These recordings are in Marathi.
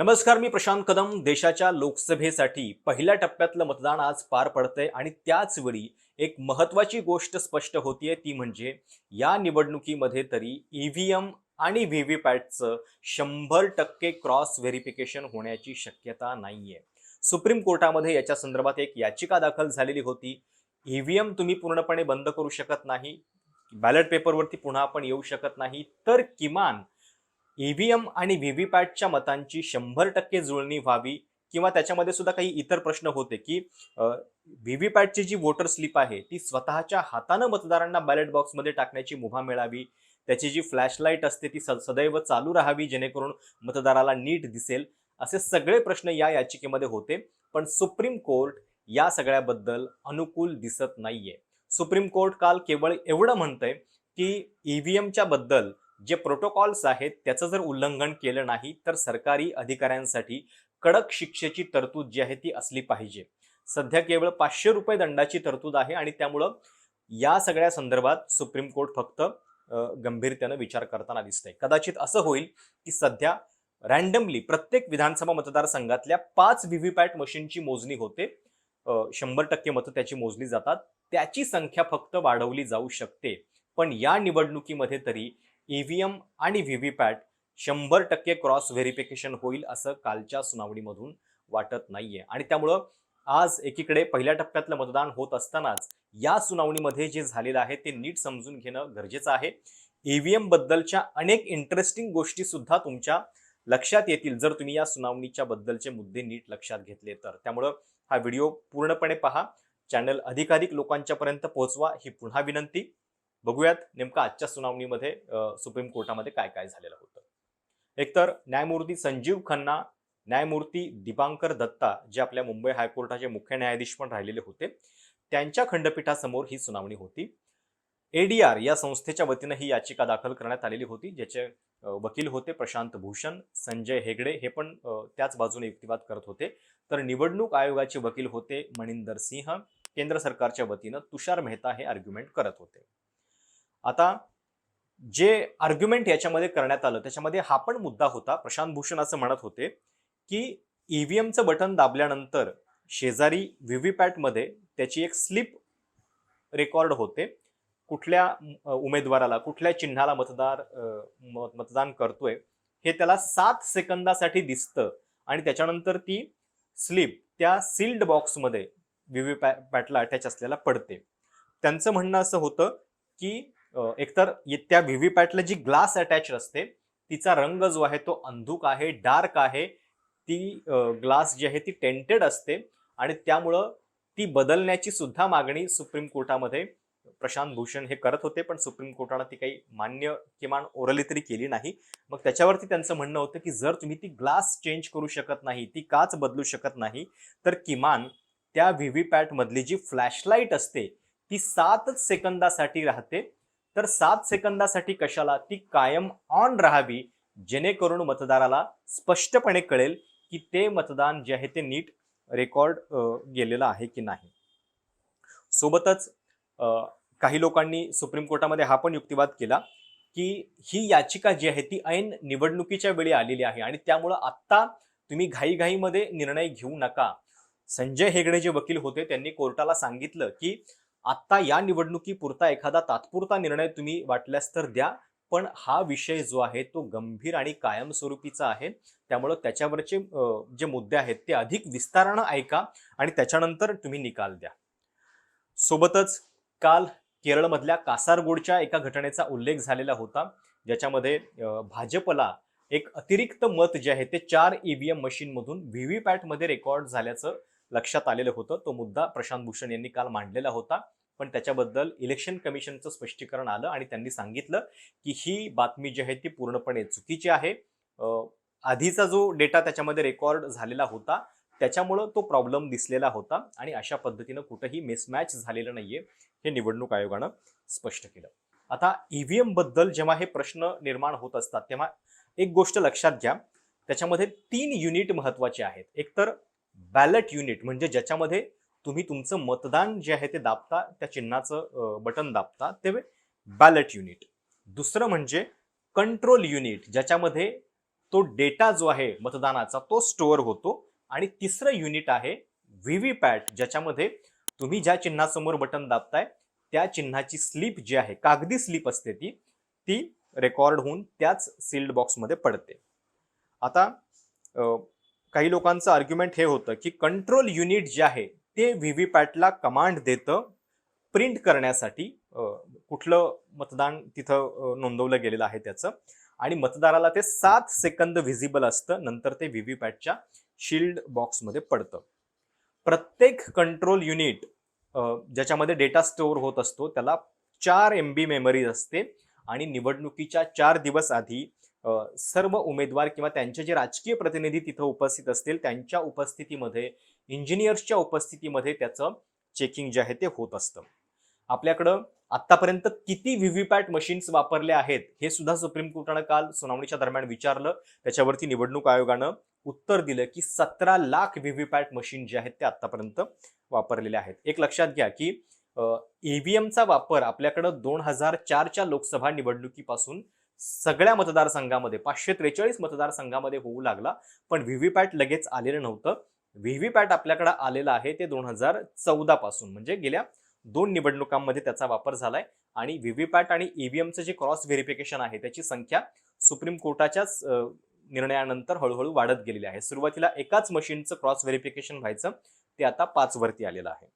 नमस्कार मी प्रशांत कदम. देशाच्या लोकसभेसाठी पहिल्या टप्प्यातलं मतदान आज पार पडतंय आणि त्याच वेळी एक महत्वाची गोष्ट स्पष्ट होतीये ती म्हणजे या निवडणुकीमध्ये तरी ईव्हीएम आणि व्ही व्ही पॅटचं शंभर टक्के क्रॉस व्हेरिफिकेशन होण्याची शक्यता नाहीये. सुप्रीम कोर्टामध्ये याच्या संदर्भात एक याचिका दाखल झालेली होती. ईव्हीएम तुम्ही पूर्णपणे बंद करू शकत नाही. बॅलेट पेपरवरती पुन्हा आपण येऊ शकत नाही. तर किमान ईव्हीएम आणि व्हीव्हीपॅटच्या मतांची शंभर टक्के जुळणी व्हावी किंवा त्याच्यामध्ये सुद्धा काही इतर प्रश्न होते की व्हीव्हीपॅटची जी वोटर स्लिप आहे ती स्वतःच्या हातानं मतदारांना बॅलेट बॉक्समध्ये टाकण्याची मुभा मिळावी त्याची जी फ्लॅशलाईट असते ती सदैव चालू राहावी जेणेकरून मतदाराला नीट दिसेल असे सगळे प्रश्न या याचिकेमध्ये होते. पण सुप्रीम कोर्ट या सगळ्याबद्दल अनुकूल दिसत नाहीये. सुप्रीम कोर्ट काल केवळ एवढं म्हणतंय की ईव्हीएमच्या बद्दल जे प्रोटोकॉल्स आहेत त्याचं जर उल्लंघन केलं नाही तर सरकारी अधिकाऱ्यांसाठी कडक शिक्षेची तरतूद जी आहे ती असली पाहिजे. सध्या केवळ पाचशे रुपये दंडाची तरतूद आहे आणि त्यामुळं या सगळ्या संदर्भात सुप्रीम कोर्ट फक्त गंभीरतेनं विचार करताना दिसतंय. कदाचित असं होईल की सध्या रॅन्डमली प्रत्येक विधानसभा मतदारसंघातल्या पाच व्हीव्हीपॅट मशीनची मोजणी होते. शंभर टक्के मतं त्याची मोजली जातात. त्याची संख्या फक्त वाढवली जाऊ शकते. पण या निवडणुकीमध्ये तरी ईव्हीएम आणि व्हीव्हीपॅट शंभर टक्के क्रॉस व्हेरिफिकेशन होईल असं कालच्या सुनावणीमधून वाटत नाहीये. आणि त्यामुळं आज एकीकडे पहिल्या टप्प्यातलं मतदान होत असतानाच या सुनावणीमध्ये जे झालेलं आहे ते नीट समजून घेणं गरजेचं आहे. ईव्हीएम बद्दलच्या अनेक इंटरेस्टिंग गोष्टी सुद्धा तुमच्या लक्षात येतील जर तुम्ही या सुनावणीच्या बद्दलचे मुद्दे नीट लक्षात घेतले तर. त्यामुळं हा व्हिडिओ पूर्णपणे पहा. चॅनल अधिकाधिक लोकांच्यापर्यंत पोहोचवा ही पुन्हा विनंती. बघूयात नेमकं आजच्या सुनावणीमध्ये सुप्रीम कोर्टामध्ये काय काय झालेलं होतं. एकतर न्यायमूर्ती संजीव खन्ना न्यायमूर्ती दीपांकर दत्ता जे आपल्या मुंबई हायकोर्टाचे मुख्य न्यायाधीश पण राहिलेले होते त्यांच्या खंडपीठासमोर ही सुनावणी होती. एडीआर या संस्थेच्या वतीनं ही याचिका दाखल करण्यात आलेली होती ज्याचे वकील होते प्रशांत भूषण संजय हेगडे हे पण त्याच बाजूने युक्तिवाद करत होते. तर निवडणूक आयोगाचे वकील होते मणिंदर सिंह केंद्र सरकारच्या वतीनं तुषार मेहता हे आर्ग्युमेंट करत होते. आता जे आर्ग्युमेंट याच्यामध्ये करण्यात आलं त्याच्यामध्ये हा पण मुद्दा होता. प्रशांत भूषण असं म्हणत होते की ईव्हीएमचं बटन दाबल्यानंतर शेजारी व्हीव्हीपॅटमध्ये त्याची एक स्लिप रेकॉर्ड होते. कुठल्या उमेदवाराला कुठल्या चिन्हाला मतदार मतदान करतोय हे त्याला सात सेकंदासाठी दिसतं. आणि त्याच्यानंतर ती स्लिप त्या सील्ड बॉक्समध्ये व्हीव्ही पॅटला अटॅच असलेला पडते. त्यांचं म्हणणं असं होतं की एकतर त्या व्ही व्ही पॅटला जी ग्लास अटॅच असते तिचा रंग जो आहे तो अंधुक आहे डार्क आहे. ती ग्लास जी आहे ती टेंटेड असते आणि त्यामुळं ती बदलण्याची सुद्धा मागणी सुप्रीम कोर्टामध्ये प्रशांत भूषण हे करत होते पण सुप्रीम कोर्टानं ती काही मान्य किमान ओरली तरी केली नाही. मग त्याच्यावरती त्यांचं म्हणणं होतं की जर तुम्ही ती ग्लास चेंज करू शकत नाही ती काच बदलू शकत नाही तर किमान त्या व्ही व्ही पॅटमधली जी फ्लॅशलाईट असते ती सातच सेकंदासाठी राहते. तर सात सेकंदासाठी कशाला ती कायम ऑन राहावी जेणेकरून मतदाराला स्पष्टपणे कळेल की ते मतदान जे आहे ते नीट रेकॉर्ड गेलेलं आहे की नाही. सोबतच काही लोकांनी सुप्रीम कोर्टामध्ये हा पण युक्तिवाद केला की ही याचिका जी आहे ती ऐन निवडणुकीच्या वेळी आलेली आहे आणि त्यामुळं आत्ता तुम्ही घाईघाईमध्ये निर्णय घेऊ नका. संजय हेगडे जे वकील होते त्यांनी कोर्टाला सांगितलं की आत्ता या निवडणुकीपुरता एखादा तात्पुरता निर्णय तुम्ही वाटल्यास तर द्या पण हा विषय जो आहे तो गंभीर आणि कायमस्वरूपीचा आहे. त्यामुळं त्याच्यावरचे जे मुद्दे आहेत ते अधिक विस्तारानं ऐका आणि त्याच्यानंतर तुम्ही निकाल द्या. सोबतच काल केरळमधल्या कासारगोडच्या एका घटनेचा उल्लेख झालेला होता ज्याच्यामध्ये भाजपला एक अतिरिक्त मत जे आहे ते चार ईव्हीएम मशीनमधून व्हीव्हीपॅटमध्ये रेकॉर्ड झाल्याचं लक्षात आलेलं होतं. तो मुद्दा प्रशांत भूषण यांनी काल मांडलेला होता. पण त्याच्याबद्दल इलेक्शन कमिशनचं स्पष्टीकरण आलं आणि त्यांनी सांगितलं की ही बातमी जी आहे ती पूर्णपणे चुकीची आहे. आधीचा जो डेटा त्याच्यामध्ये रेकॉर्ड झालेला होता त्याच्यामुळं तो प्रॉब्लेम दिसलेला होता आणि अशा पद्धतीनं कुठंही मिसमॅच झालेलं नाहीये हे निवडणूक आयोगानं स्पष्ट केलं. आता ईव्हीएमबद्दल जेव्हा हे प्रश्न निर्माण होत असतात तेव्हा एक गोष्ट लक्षात घ्या. त्याच्यामध्ये तीन युनिट महत्त्वाचे आहेत. एकतर बॅलेट युनिट म्हणजे ज्याच्यामध्ये तुम्ही तुमचं मतदान जे आहे ते दाबता त्या चिन्हाचं बटन दाबता ते बॅलेट युनिट दुसरं म्हणजे कंट्रोल युनिट ज्याच्यामध्ये तो डेटा जो आहे मतदानाचा तो स्टोअर होतो. आणि तिसरं युनिट आहे व्ही व्ही पॅट ज्याच्यामध्ये तुम्ही ज्या चिन्हासमोर बटन दाबताय त्या चिन्हाची स्लिप जी आहे कागदी स्लिप असते ती ती रेकॉर्ड होऊन त्याच सील्ड बॉक्समध्ये पडते. आता काही लोकांचं आर्ग्युमेंट हे होतं की कंट्रोल युनिट जे आहे ते व्ही व्ही पॅटला कमांड देतं प्रिंट करण्यासाठी. कुठलं मतदान तिथं नोंदवलं गेलेलं आहे त्याचं. आणि मतदाराला ते सात सेकंद व्हिजिबल असतं नंतर ते व्ही वी पॅटच्या शिल्ड बॉक्समध्ये पडतं. प्रत्येक कंट्रोल युनिट ज्याच्यामध्ये डेटा स्टोअर होत असतो त्याला चार एम बी मेमरीज असते. आणि निवडणुकीच्या चार दिवस आधी सर्व उमेदवार किंवा त्यांचे जे राजकीय प्रतिनिधी तिथं उपस्थित असतील त्यांच्या उपस्थितीमध्ये इंजिनियर्सच्या उपस्थितीमध्ये त्याचं चेकिंग जे आहे ते होत असतं. आपल्याकडं आतापर्यंत किती व्हीव्हीपॅट मशीन्स वापरले आहेत हे सुद्धा सुप्रीम कोर्टानं काल सुनावणीच्या दरम्यान विचारलं. त्याच्यावरती निवडणूक आयोगानं उत्तर दिलं की सतरा लाख व्हीव्हीपॅट मशीन जे आहेत ते आतापर्यंत वापरलेले आहेत. एक लक्षात घ्या की ईव्हीएमचा वापर आपल्याकडं दोन हजार चारच्या लोकसभा निवडणुकीपासून सगळ्या मतदारसंघामध्ये पाचशे त्रेचाळीस मतदारसंघामध्ये होऊ लागला पण व्हीव्हीपॅट लगेच आलेलं नव्हतं. व्हीव्हीपॅट आपल्याकडे आलेलं आहे ते दोन हजार चौदा पासून म्हणजे गेल्या दोन निवडणुकांमध्ये त्याचा वापर झालाय. आणि व्हीव्हीपॅट आणि ईव्हीएमचं जे क्रॉस व्हेरिफिकेशन आहे त्याची संख्या सुप्रीम कोर्टाच्याच निर्णयानंतर हळूहळू वाढत गेलेली आहे. सुरुवातीला एकाच मशीनचं क्रॉस व्हेरिफिकेशन व्हायचं ते आता पाच वरती आलेलं आहे.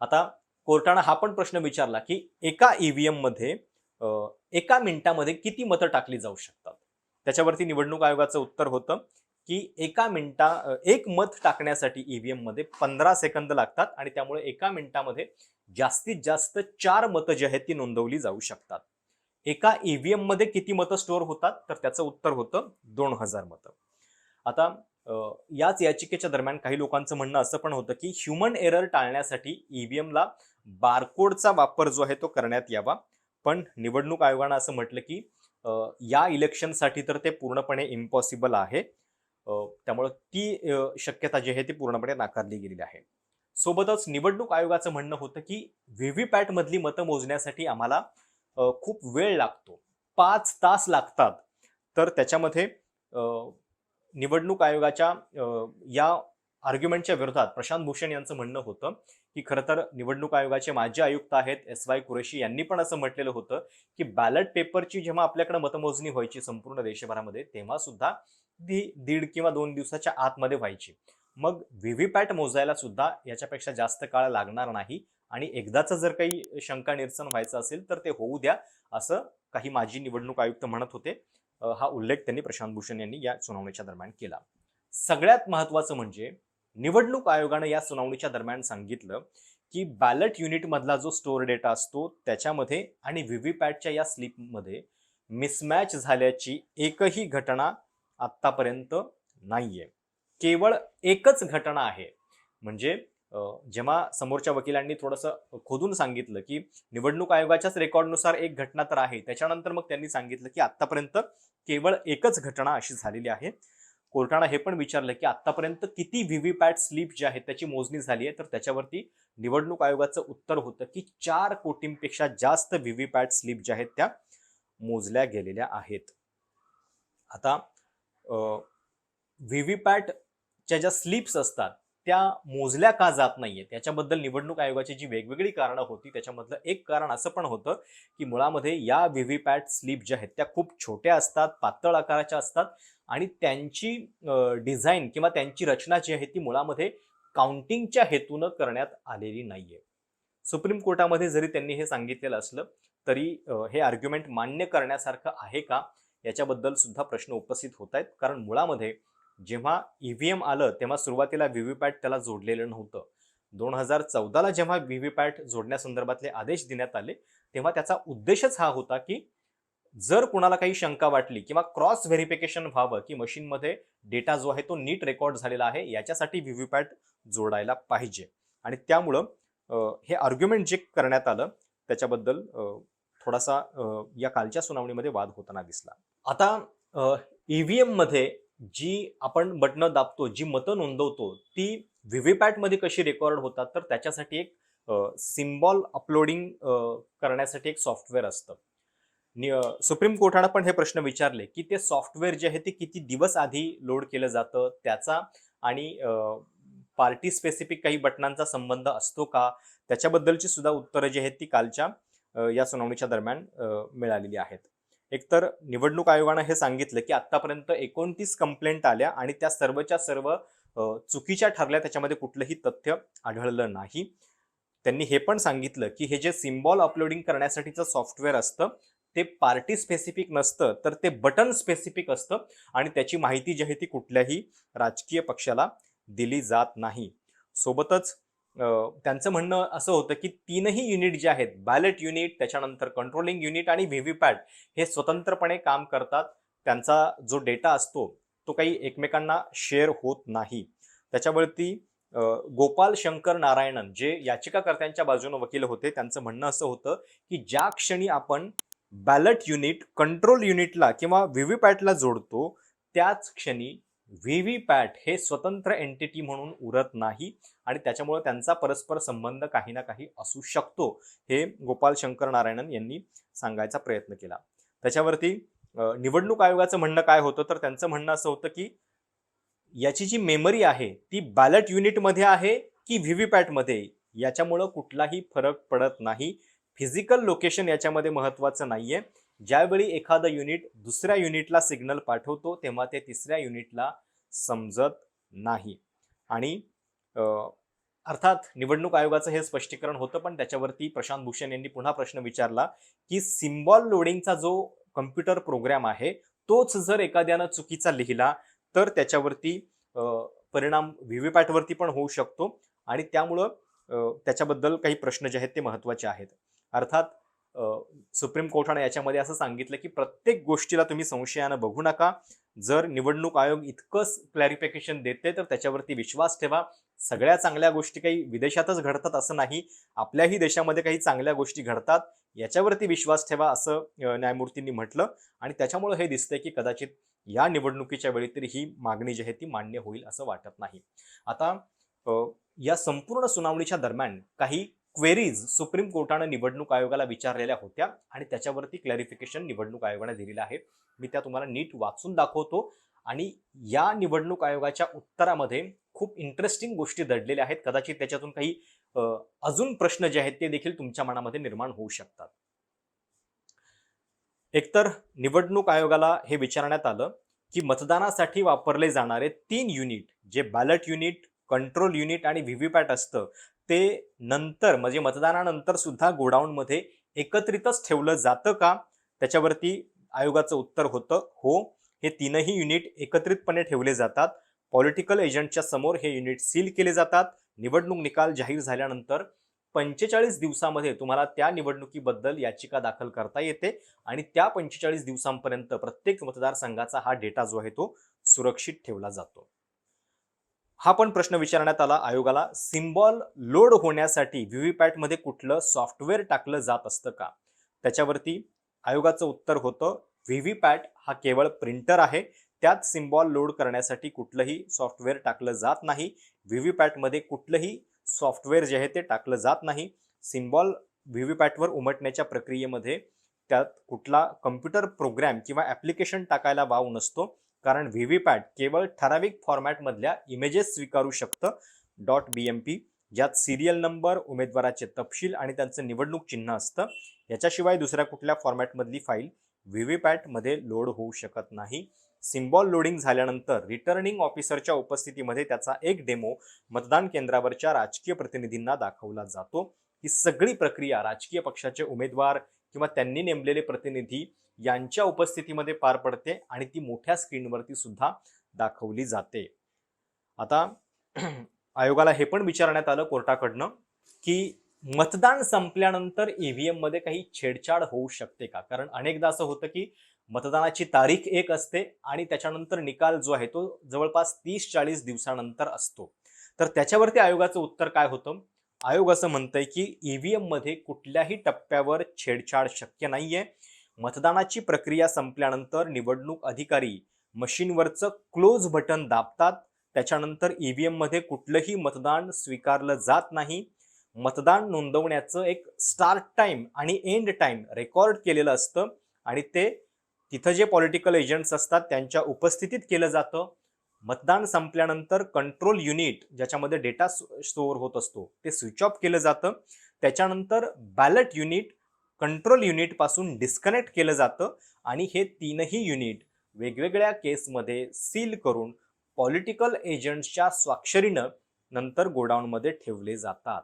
आता कोर्टानं हा पण प्रश्न विचारला की एका ईव्हीएममध्ये एका मिनिटामध्ये किती मतं टाकली जाऊ शकतात? त्याच्यावरती निवडणूक आयोगाचं उत्तर होतं की एका मिनिटा एक मत टाकण्यासाठी ईव्हीएममध्ये पंधरा सेकंद लागतात आणि त्यामुळे एका मिनिटामध्ये जास्तीत जास्त चार मतं जी आहेत ती नोंदवली जाऊ शकतात. एका ईव्हीएममध्ये किती मतं स्टोअर होतात? तर त्याचं उत्तर होतं दोन हजार मतं. आता याच याचिकेच्या दरम्यान काही लोकांचं म्हणणं असं पण होतं की ह्युमन एरर टाळण्यासाठी ईव्हीएमला बारकोडचा वापर जो आहे तो करण्यात यावा. पण निवडणूक आयोगानं असं म्हटलं की या इलेक्शनसाठी तर ते पूर्णपणे इम्पॉसिबल आहे. त्यामुळं ती शक्यता जी आहे ती पूर्णपणे नाकारली गेलेली आहे. सोबतच निवडणूक आयोगाचं म्हणणं होतं की व्ही व्ही पॅटमधली मतं मोजण्यासाठी आम्हाला खूप वेळ लागतो. पाच तास लागतात. तर त्याच्यामध्ये निवडणूक आयोगाच्या या आर्ग्युमेंटच्या विरोधात प्रशांत भूषण यांचं म्हणणं होतं की खरं तर निवडणूक आयोगाचे माजी आयुक्त आहेत एस वाय कुरेशी. यांनी पण असं म्हटलेलं होतं की बॅलेट पेपरची जेव्हा आपल्याकडे मतमोजणी व्हायची संपूर्ण देशभरामध्ये तेव्हा सुद्धा ती दीड किंवा दोन दिवसाच्या आतमध्ये व्हायची. मग व्हीव्हीपॅट मोजायला सुद्धा याच्यापेक्षा जास्त काळ लागणार नाही आणि एकदाचं जर काही शंका निरसन व्हायचं असेल तर ते होऊ द्या असं काही माजी निवडणूक आयुक्त म्हणत होते. हा उल्लेख त्यांनी प्रशांत भूषण यांनी या सुनावणीच्या दरम्यान केला. सगळ्यात महत्वाचं म्हणजे निवडणूक आयोगानं या सुनावणीच्या दरम्यान सांगितलं की बॅलेट युनिटमधला जो स्टोअर डेटा असतो त्याच्यामध्ये आणि व्हीव्हीपॅटच्या या स्लिपमध्ये मिसमॅच झाल्याची एकही घटना आत्तापर्यंत नाही आहे केवळ एकच घटना आहे. म्हणजे जेव्हा समोरच्या वकिलांनी थोडंसं खोदून सांगितलं की निवडणूक आयोगाच्याच रेकॉर्डनुसार एक घटना तर आहे त्याच्यानंतर मग त्यांनी सांगितलं की आत्तापर्यंत केवळ एकच घटना अशी झालेली आहे. कोर्टानं हे पण विचारलं की आतापर्यंत किती व्हीव्हीपॅट स्लिप जे आहेत त्याची मोजणी झाली आहे तर त्याच्यावरती निवडणूक आयोगाचं उत्तर होतं की चार कोटींपेक्षा जास्त व्हीव्हीपॅट स्लिप ज्या आहेत त्या मोजल्या गेलेल्या आहेत. आता व्हीव्हीपॅटच्या ज्या स्लिप्स असतात त्या मोजल्या का जात नाहीये त्याच्याबद्दल निवडणूक आयोगाची जी वेगवेगळी कारणं होती त्याच्यामधलं एक कारण असं पण होतं की मुळामध्ये या व्हीव्हीपॅट स्लिप ज्या आहेत त्या खूप छोट्या असतात पातळ आकाराच्या असतात आणि त्यांची डिझाईन किंवा त्यांची रचना जी आहे ती मुळामध्ये काउंटिंगच्या हेतूनं करण्यात आलेली नाही आहे सुप्रीम कोर्टामध्ये जरी त्यांनी हे सांगितलेलं असलं तरी हे आर्ग्युमेंट मान्य करण्यासारखं आहे का? याच्याबद्दल सुद्धा प्रश्न उपस्थित होत आहेत. कारण मुळामध्ये जेव्हा ई व्ही एम आलं तेव्हा सुरुवातीला व्ही वी पॅट त्याला जोडलेलं नव्हतं. दोन हजार चौदाला जेव्हा व्ही वी पॅट जोडण्यासंदर्भातले आदेश देण्यात आले तेव्हा त्याचा उद्देशच हा होता की जर कुणाला काही शंका वाटली किंवा क्रॉस व्हेरिफिकेशन व्हावं की मशीनमध्ये डेटा जो आहे तो नीट रेकॉर्ड झालेला आहे याच्यासाठी व्हीव्हीपॅट जोडायला पाहिजे. आणि त्यामुळं हे आर्ग्युमेंट जे करण्यात आलं त्याच्याबद्दल थोडासा या कालच्या सुनावणीमध्ये वाद होताना दिसला. आता ईव्हीएममध्ये जी आपण बटणं दाबतो जी मतं नोंदवतो ती व्हीव्हीपॅटमध्ये कशी रेकॉर्ड होतात तर त्याच्यासाठी एक सिम्बॉल अपलोडिंग करण्यासाठी एक सॉफ्टवेअर असतं. सुप्रीम कोर्टानं पण हे प्रश्न विचारले की ते सॉफ्टवेअर जे आहे ते किती दिवस आधी लोड केलं जातं त्याचा आणि पार्टी स्पेसिफिक काही बटनांचा संबंध असतो का? त्याच्याबद्दलची सुद्धा उत्तरं जी आहेत ती कालच्या या सुनावणीच्या दरम्यान मिळालेली आहेत. एकतर निवडणूक आयोगानं हे सांगितलं की आतापर्यंत एकोणतीस कंप्लेंट आल्या आणि त्या सर्वच्या सर्व चुकीच्या ठरल्या त्याच्यामध्ये कुठलंही तथ्य आढळलं नाही. त्यांनी हे पण सांगितलं की हे जे सिम्बॉल अपलोडिंग करण्यासाठीचं सॉफ्टवेअर असतं ते पार्टी स्पेसिफिक नसतं तर ते बटन स्पेसिफिक असतं आणि त्याची माहिती जी आहे ती कुठल्याही राजकीय पक्षाला दिली जात नाही. सोबतच त्यांचं म्हणणं असं होतं की तीनही युनिट जे आहेत बॅलेट युनिट त्याच्यानंतर कंट्रोलिंग युनिट आणि व्हीव्हीपॅट हे स्वतंत्रपणे काम करतात. त्यांचा जो डेटा असतो तो काही एकमेकांना शेअर होत नाही. त्याच्यावरती गोपाल शंकर नारायणन जे याचिकाकर्त्यांच्या बाजूने वकील होते त्यांचं म्हणणं असं होतं की ज्या क्षणी आपण बॅलट युनिट कंट्रोल युनिटला किंवा व्हीव्हीपॅटला जोडतो त्याच क्षणी व्हीव्हीपॅट हे स्वतंत्र एंटिटी म्हणून उरत नाही आणि त्याच्यामुळे त्यांचा परस्पर संबंध काही ना काही असू शकतो हे गोपाल शंकर नारायणन यांनी सांगायचा प्रयत्न केला. त्याच्यावरती निवडणूक आयोगाचं म्हणणं काय होतं? तर त्यांचं म्हणणं असं होतं की याची जी मेमरी आहे ती बॅलट युनिटमध्ये आहे की व्ही पॅटमध्ये? याच्यामुळं कुठलाही फरक पडत नाही. फिजिकल लोकेशन याच्यामध्ये महत्त्वाचं नाही आहे ज्यावेळी एखादं युनिट दुसऱ्या युनिटला सिग्नल पाठवतो तेव्हा ते तिसऱ्या युनिटला समजत नाही. आणि अर्थात निवडणूक आयोगाचं हे स्पष्टीकरण होतं पण त्याच्यावरती प्रशांत भूषण यांनी पुन्हा प्रश्न विचारला की सिम्बॉल लोडिंगचा जो कम्प्युटर प्रोग्राम आहे तोच जर एखाद्यानं चुकीचा लिहिला तर त्याच्यावरती परिणाम व्ही व्ही पॅटवरती पण होऊ शकतो. आणि त्यामुळं त्याच्याबद्दल काही प्रश्न जे आहेत ते महत्त्वाचे आहेत. अर्थात सुप्रीम कोर्टाने याच्यामध्ये असं सांगितलं की प्रत्येक गोष्टीला तुम्ही संशयानं बघू नका. जर निवडणूक आयोग इतकंच क्लॅरिफिकेशन देते तर त्याच्यावरती विश्वास ठेवा. सगळ्या चांगल्या गोष्टी काही विदेशातच घडतात असं नाही. आपल्याही देशामध्ये काही चांगल्या गोष्टी घडतात. याच्यावरती विश्वास ठेवा असं न्यायमूर्तींनी म्हटलं. आणि त्याच्यामुळे हे दिसतंय की कदाचित या निवडणुकीच्या वेळी तरी ही मागणी जी आहे ती मान्य होईल असं वाटत नाही. आता या संपूर्ण सुनावणीच्या दरम्यान काही क्वेरीज सुप्रीम कोर्टानं निवडणूक आयोगाला विचारलेल्या होत्या आणि त्याच्यावरती क्लॅरिफिकेशन निवडणूक आयोगाने दिलेलं आहे. मी त्या तुम्हाला नीट वाचून दाखवतो. आणि या निवडणूक आयोगाच्या उत्तरामध्ये खूप इंटरेस्टिंग गोष्टी दडलेल्या आहेत. कदाचित त्याच्यातून काही अजून प्रश्न जे आहेत ते देखील तुमच्या मनामध्ये निर्माण होऊ शकतात. एकतर निवडणूक आयोगाला हे विचारण्यात आलं की मतदानासाठी वापरले जाणारे तीन युनिट जे बॅलट युनिट कंट्रोल युनिट आणि व्हीव्हीपॅट असतं ते नंतर म्हणजे मतदानानंतर सुद्धा गोडाऊनमध्ये एकत्रितच ठेवलं जातं का? त्याच्यावरती आयोगाचं उत्तर होतं हो. हे तीनही युनिट एकत्रितपणे ठेवले जातात. पॉलिटिकल एजंटच्या समोर हे युनिट सील केले जातात. निवडणूक निकाल जाहीर झाल्यानंतर पंचेचाळीस दिवसामध्ये तुम्हाला त्या निवडणुकीबद्दल याचिका दाखल करता येते आणि त्या पंचेचाळीस दिवसांपर्यंत प्रत्येक मतदारसंघाचा हा डेटा जो आहे तो सुरक्षित ठेवला जातो. हा पण प्रश्न विचारण्यात आला आयोगाला सिम्बॉल लोड होण्यासाठी व्ही व्ही पॅटमध्ये कुठलं सॉफ्टवेअर टाकलं जात असतं का? त्याच्यावरती आयोगाचं उत्तर होतं व्हीव्हीपॅट हा केवळ प्रिंटर आहे त्यात सिम्बॉल लोड करण्यासाठी कुठलंही सॉफ्टवेअर टाकलं जात नाही व्हीव्हीपॅटमध्ये कुठलंही सॉफ्टवेअर जे आहे ते टाकलं जात नाही सिम्बॉल व्हीव्हीपॅटवर उमटण्याच्या प्रक्रियेमध्ये त्यात कुठला कम्प्युटर प्रोग्रॅम किंवा ॲप्लिकेशन टाकायला वाव नसतो कारण व्ही व्ही पॅट केवळ ठराविक फॉर्मॅटमधल्या इमेजेस स्वीकारू शकतं. डॉट बी एम पी ज्यात सिरियल नंबर उमेदवाराचे तपशील आणि त्यांचं निवडणूक चिन्ह असतं. याच्याशिवाय दुसऱ्या कुठल्या फॉर्मॅटमधली फाईल व्ही व्हीपॅटमध्ये लोड होऊ शकत नाही. सिम्बॉल लोडिंग झाल्यानंतर रिटर्निंग ऑफिसरच्या उपस्थितीमध्ये त्याचा एक डेमो मतदान केंद्रावरच्या राजकीय प्रतिनिधींना दाखवला जातो. ही सगळी प्रक्रिया राजकीय पक्षाचे उमेदवार किंवा त्यांनी नेमलेले प्रतिनिधी यांच्या उपस्थितीमध्ये पार पडते आणि ती मोठ्या स्क्रीनवरती सुद्धा दाखवली जाते. आता आयोगाला हे पण विचारण्यात आलं कोर्टाकडनं की मतदान संपल्यानंतर ईव्हीएममध्ये काही छेडछाड होऊ शकते का? कारण अनेकदा असं होतं की मतदानाची तारीख एक असते आणि त्याच्यानंतर निकाल जो आहे तो जवळपास तीस चाळीस दिवसानंतर असतो. तर त्याच्यावरती आयोगाचं उत्तर काय होतं? आयोग असं म्हणतंय की ईव्हीएममध्ये कुठल्याही टप्प्यावर छेडछाड शक्य नाहीये. मतदानाची प्रक्रिया संपल्यानंतर निवडणूक अधिकारी मशीनवरचं क्लोज बटन दाबतात. त्याच्यानंतर ई व्ही एममध्ये कुठलंही मतदान स्वीकारलं जात नाही. मतदान नोंदवण्याचं एक स्टार्ट टाईम आणि एंड टाईम रेकॉर्ड केलेलं असतं आणि ते तिथं जे पॉलिटिकल एजंट्स असतात त्यांच्या उपस्थितीत केलं जातं. मतदान संपल्यानंतर कंट्रोल युनिट ज्याच्यामध्ये डेटा स्टोअर होत असतो ते स्विच ऑफ केलं जातं. त्याच्यानंतर बॅलेट युनिट कंट्रोल युनिटपासून डिस्कनेक्ट केलं जातं आणि हे तीनही युनिट वेगवेगळ्या केसमध्ये सील करून पॉलिटिकल एजंट्सच्या स्वाक्षरीनं नंतर गोडाऊनमध्ये ठेवले जातात.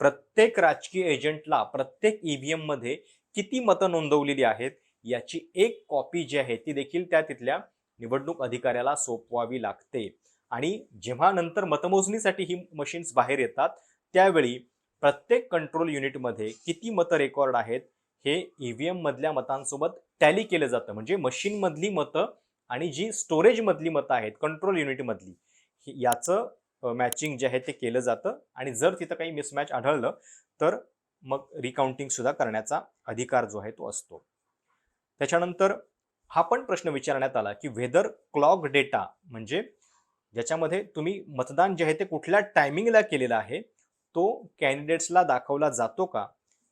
प्रत्येक राजकीय एजंटला प्रत्येक ईव्हीएममध्ये किती मतं नोंदवलेली आहेत याची एक कॉपी जी आहे ती देखील त्या तिथल्या निवडणूक अधिकाऱ्याला सोपवावी लागते. आणि जेव्हा नंतर मतमोजणीसाठी ही मशीन्स बाहेर येतात त्यावेळी प्रत्येक कंट्रोल युनिटमध्ये किती मतं रेकॉर्ड आहेत हे ईव्हीएम मधल्या मतांसोबत टॅली केलं जातं. म्हणजे मशीनमधली मतं आणि जी स्टोरेजमधली मतं आहेत कंट्रोल युनिटमधली याचं मॅचिंग जे आहे ते केलं जातं. आणि जर तिथं काही मिसमॅच आढळलं तर मग रिकाउंटिंग सुद्धा करण्याचा अधिकार जो आहे तो असतो. त्याच्यानंतर हा पण प्रश्न विचारण्यात आला की वेदर क्लॉक डेटा म्हणजे ज्याच्यामध्ये तुम्ही मतदान जे आहे ते कुठल्या टायमिंगला केलेलं आहे तो कॅन्डिडेट्सला दाखवला जातो का?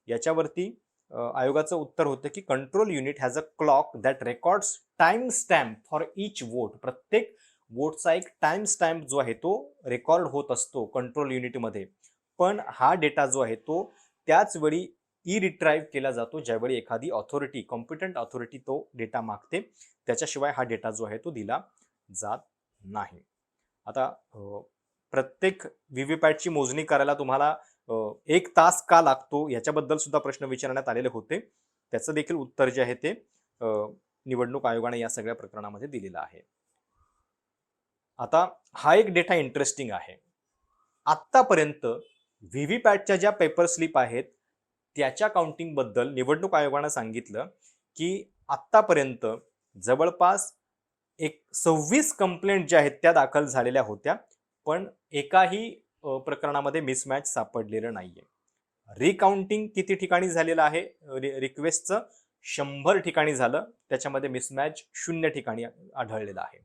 याच्यावरती आयोगाचं उत्तर होतं की control unit has a clock that records time stamp for each vote प्रत्येक वोटचा एक टाइम स्टॅम्प जो आहे तो रेकॉर्ड होत असतो कंट्रोल युनिटमध्ये पण हा डेटा जो आहे तो त्याच वेळी ई रिट्राईव्ह केला जातो ज्यावेळी एखादी ऑथॉरिटी कॉम्पिटंट ऑथॉरिटी तो डेटा मागते. त्याच्याशिवाय हा डेटा जो आहे तो दिला जात नाही. आता प्रत्येक व्हीव्हीपॅटची मोजणी करायला तुम्हाला एक तास का लागतो याच्याबद्दल सुद्धा प्रश्न विचारण्यात आलेले होते. त्याचं देखील उत्तर जे आहे ते निवडणूक आयोगाने या सगळ्या प्रकरणामध्ये दिलेलं आहे. आता हा एक डेटा इंटरेस्टिंग आहे. आत्तापर्यंत व्हीव्हीपॅटच्या ज्या पेपर स्लिप आहेत त्याच्या काउंटिंगबद्दल निवडणूक आयोगानं सांगितलं की आत्तापर्यंत जवळपास एक सव्वीस कंप्लेंट ज्या आहेत त्या दाखल झालेल्या होत्या. पण एकाही प्रकरणामध्ये मिसमॅच सापडलेलं नाहीये. रिकाउंटिंग किती ठिकाणी झालेलं आहे? रि रिक्वेस्टचं शंभर ठिकाणी झालं. त्याच्यामध्ये मिसमॅच शून्य ठिकाणी आढळलेलं आहे.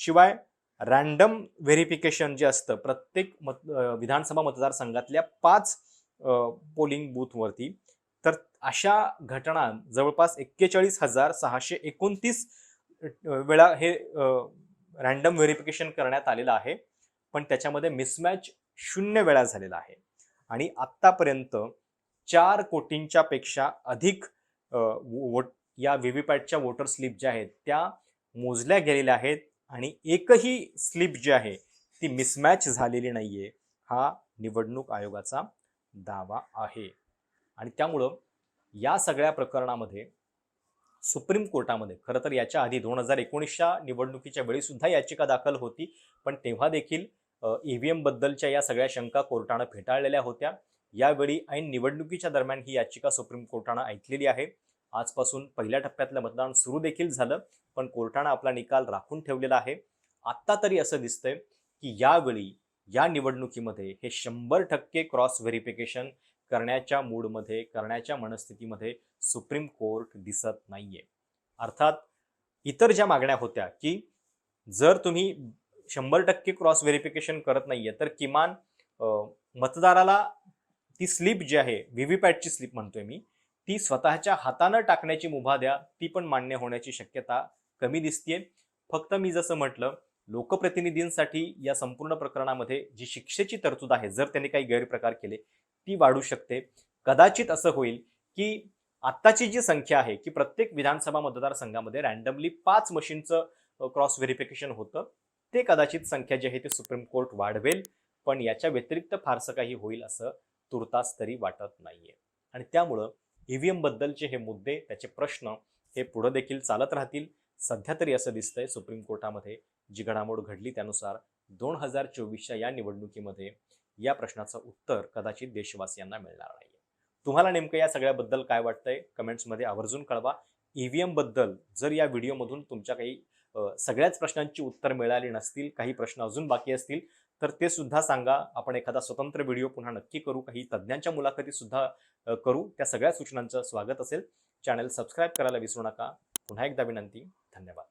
शिवाय रॅन्डम व्हेरिफिकेशन जे असतं प्रत्येक मत विधानसभा मतदारसंघातल्या पाच पोलिंग बूथवरती तर अशा घटना जवळपास एक्केचाळीस हजार सहाशे एकोणतीस वेळा हे रॅन्डम व्हेरिफिकेशन करण्यात आलेलं आहे. पण त्याच्यामध्ये मिसमॅच शून्य वेळा झालेला आहे. आणि आत्तापर्यंत चार कोटींच्या पेक्षा अधिक वोट या व्ही व्ही पॅटच्या वोटर स्लिप ज्या आहेत त्या मोजल्या गेलेल्या आहेत आणि एकही स्लिप जी आहे ती मिसमॅच झालेली नाही आहे हा निवडणूक आयोगाचा दावा आहे. आणि त्यामुळं या सगळ्या प्रकरणामध्ये सुप्रीम कोर्टामध्ये खरं तर याच्या आधी दोन हजार एकोणीसच्या निवडणुकीच्या वेळीसुद्धा याचिका दाखल होती पण तेव्हा देखील ईव्हीएम बद्दलच्या या सगळ्या शंका कोर्टानं फेटाळलेल्या होत्या. यावेळी ऐन निवडणुकीच्या दरम्यान ही याचिका सुप्रीम कोर्टानं ऐकलेली आहे. आजपासून पहिल्या टप्प्यातलं मतदान सुरू देखील झालं पण कोर्टानं आपला निकाल राखून ठेवलेला आहे. आत्ता तरी असं दिसतंय की यावेळी या निवडणुकीमध्ये हे शंभर टक्के क्रॉस व्हेरिफिकेशन करण्याच्या मूडमध्ये करण्याच्या मनस्थितीमध्ये सुप्रीम कोर्ट दिसत नाहीये. अर्थात इतर ज्या मागण्या होत्या की जर तुम्ही शंभर टक्के क्रॉस व्हेरिफिकेशन करत नाहीये. तर किमान मतदाराला ती स्लिप जी आहे व्हीव्हीपॅटची स्लिप म्हणतोय मी ती स्वतःच्या हातानं टाकण्याची मुभा द्या ती पण मान्य होण्याची शक्यता कमी दिसतीये. फक्त मी जसं म्हटलं लोकप्रतिनिधींसाठी या संपूर्ण प्रकरणामध्ये जी शिक्षेची तरतूद आहे जर त्यांनी काही गैरप्रकार केले ती वाढू शकते. कदाचित असं होईल की आत्ताची जी संख्या आहे की प्रत्येक विधानसभा मतदारसंघामध्ये रॅन्डमली पाच मशीनचं क्रॉस व्हेरिफिकेशन होतं. ते कदाचित संख्या जी आहे ती सुप्रीम कोर्ट वाढवेल पण याच्या व्यतिरिक्त फारसं काही होईल असं तुर्तास तरी वाटत नाहीये. आणि त्यामुळं ईव्हीएम बद्दलचे हे मुद्दे त्याचे प्रश्न हे पुढे देखील चालत राहतील. सध्या तरी असं दिसतंय सुप्रीम कोर्टामध्ये जी घडामोड घडली त्यानुसार दोन हजार चोवीसच्या या निवडणुकीमध्ये या प्रश्नाचं उत्तर कदाचित देशवासियांना मिळणार नाही तुम्हाला नेमकं या सगळ्याबद्दल काय वाटतंय? कमेंट्समध्ये आवर्जून कळवा. ईव्हीएमबद्दल जर या व्हिडिओमधून तुमच्या काही सगळ्याच प्रश्नांची उत्तर मिळाली नसतील काही प्रश्न अजून बाकी असतील तर ते सुद्धा सांगा. आपण एखादा स्वतंत्र व्हिडिओ पुन्हा नक्की करू. काही तज्ज्ञांच्या मुलाखती सुद्धा करू. त्या सगळ्या सूचनांचं स्वागत असेल. चॅनल सबस्क्राईब करायला विसरू नका. पुन्हा एकदा विनंती. धन्यवाद.